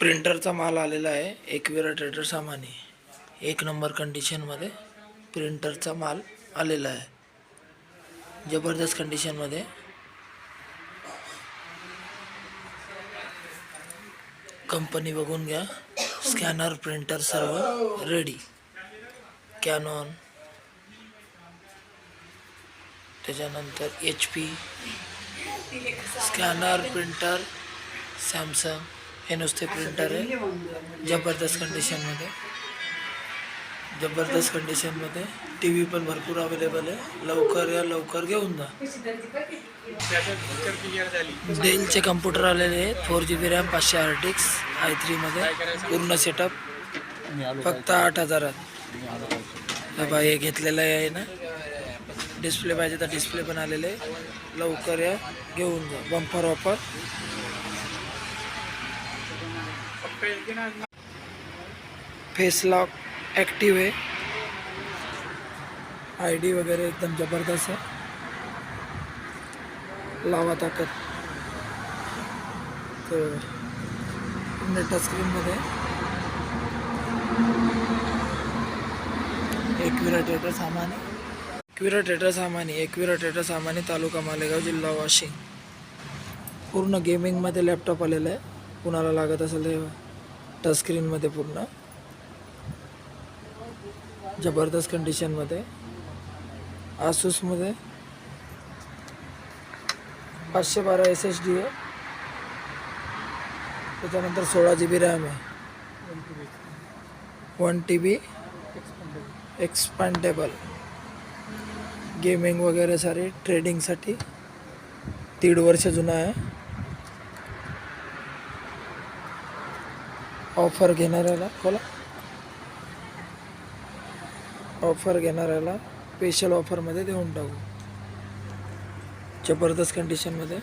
प्रिंटरचा माल आलेला आहे. एकविरा ट्रेडर सामानी. एक नंबर कंडिशनमध्ये प्रिंटरचा माल आलेला आहे. जबरदस्त कंडिशनमध्ये कंपनी बघून घ्या. स्कॅनर प्रिंटर सर्व रेडी कॅनॉन त्याच्यानंतर H P scanner printer Samsung हे नुसते प्रिंटर आहे. जबरदस्त कंडिशनमध्ये जबरदस्त कंडिशनमध्ये टी व्ही पण भरपूर अवेलेबल आहे. लवकर या लवकर घेऊन जा. डेलचे कम्प्युटर आलेले आहेत. फोर जी बी रॅम पाचशे आर्टिक्स आय थ्रीमध्ये पूर्ण सेटअप फक्त आठ हजारात. हे बा हे घेतलेलं आहे ना. डिस्प्ले पाहिजे तर डिस्प्ले पण आलेले लवकर या घेऊन जा. Bumper offer face lock active आहे. आय डी वगैरे एकदम जबरदस्त आहे. लावा ताकद. तर टच स्क्रीनमध्ये एकविरा टेटर सामानी एकविरा टेटर सामानी एकविरा टेटर सामानी तालुका मालेगाव जिल्हा वाशिम. पूर्ण गेमिंगमध्ये लॅपटॉप आलेला आहे. कुणाला लागत असेल तेव्हा टच स्क्रीनमध्ये पूर्ण. जबरदस्त कंडिशनमध्ये आसूसमध्ये पाचशे बारा एस एच डी आहे. त्याच्यानंतर सोळा जी बी रॅम आहे. One T B expandable gaming वगैरे सारे ट्रेडिंगसाठी दीड वर्ष जुना आहे. ऑफर घेणाऱ्याला बोला. ऑफर घेणाऱ्याला स्पेशल ऑफरमध्ये देऊन टाकू. जबरदस्त कंडिशनमध्ये